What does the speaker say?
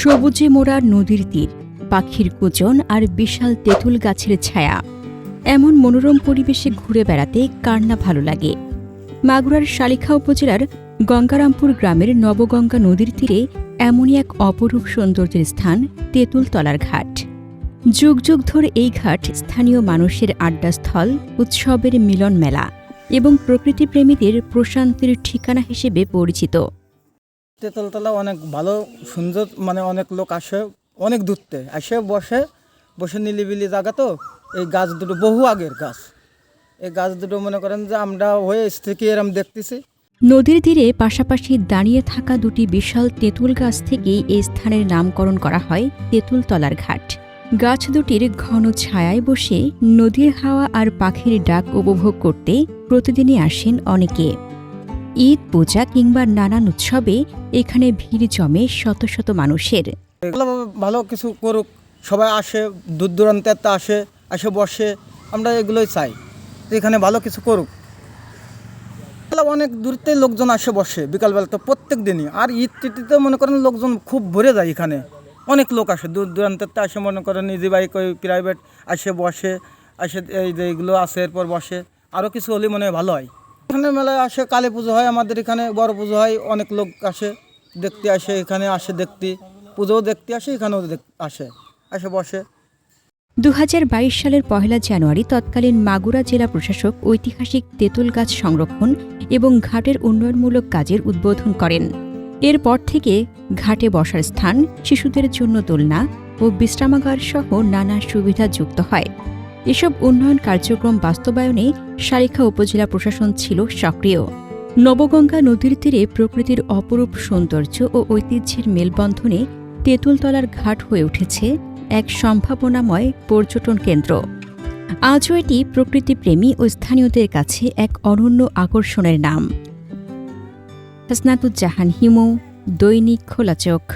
সবুজে মোড়া নদীর তীর, পাখির কুজন আর বিশাল তেঁতুল গাছের ছায়া। এমন মনোরম পরিবেশে ঘুরে বেড়াতে কার না ভালো লাগে। মাগুরার শালিখা উপজেলার গঙ্গারামপুর গ্রামের নবগঙ্গা নদীর তীরে এমনই এক অপরূপ সৌন্দর্যের স্থান তেঁতুলতলার ঘাট। যুগ যুগ ধরে এই ঘাট স্থানীয় মানুষের আড্ডাস্থল, উৎসবের মিলন মেলা এবং প্রকৃতিপ্রেমীদের প্রশান্তির ঠিকানা হিসেবে পরিচিত। তেঁতুলতলা অনেক ভালো, সুন্দর মানে অনেক লোক আসে, অনেক দূরতে আসে বসে বসে নিলিবিলি জায়গা তো, এই গাছ দুটো বহু আগের গাছ। এই গাছ দুটো মনে করেন যে আমরা হয়ে এস থেকে এরম দেখতেছি। নদীর তীরে পাশাপাশি দাঁড়িয়ে থাকা দুটি বিশাল তেঁতুল গাছ থেকেই এই স্থানের নামকরণ করা হয় তেঁতুলতলার ঘাট। গাছ দুটির ঘন ছায়ায় বসে নদীর হাওয়া আর পাখির ডাক উপভোগ করতে প্রতিদিনই আসেন অনেকে। ঈদ, পূজা কিংবা নানান উৎসবে এখানে ভিড় জমে শত শত মানুষের। ভালো কিছু করুক। সবাই আসে দূর দূরান্তে আসে আসে বসে, আমরা এগুলোই চাই। এখানে ভালো কিছু করুক। অনেক দূরতে লোকজন আসে, বসে বিকালবেলা তো প্রত্যেক দিনই। আর ঈদ টিটিতে মনে করেন লোকজন খুব ভরে যায় এখানে। অনেক লোক আসে দূর দূরান্তে আসে, মনে করেন নিজে বাইক ওই প্রাইভেট আসে, বসে, আসে এই যে এগুলো আসে এরপর বসে। আরও কিছু হলে মনে হয় ভালো হয়। এখানে মেলায় আসে, কালী পুজো হয়, আমাদের এখানে বড় পুজো হয়, অনেক লোক আসে, দেখতে আসে, এখানে আসে দেখতে, পুজোও দেখতে আসে, এখানেও আসে আসে, বসে। দু হাজার বাইশ সালের পহেলা জানুয়ারি তৎকালীন মাগুরা জেলা প্রশাসক ঐতিহাসিক তেঁতুল গাছ সংরক্ষণ এবং ঘাটের উন্নয়নমূলক কাজের উদ্বোধন করেন। এরপর থেকে ঘাটে বসার স্থান, শিশুদের জন্য দোলনা ও বিশ্রামাগার সহ নানা সুবিধা যুক্ত হয়। এসব উন্নয়ন কার্যক্রম বাস্তবায়নে সারিখা উপজেলা প্রশাসন ছিল সক্রিয়। নবগঙ্গা নদীর তীরে প্রকৃতির অপরূপ সৌন্দর্য ও ঐতিহ্যের মেলবন্ধনে তেঁতুলতলার ঘাট হয়ে উঠেছে এক সম্ভাবনাময় পর্যটন কেন্দ্র। আজও এটি প্রকৃতিপ্রেমী ও স্থানীয়দের কাছে এক অনন্য আকর্ষণের নাম। হাসনাতুজ্জাহান হিমু, দৈনিক খোলা চোখ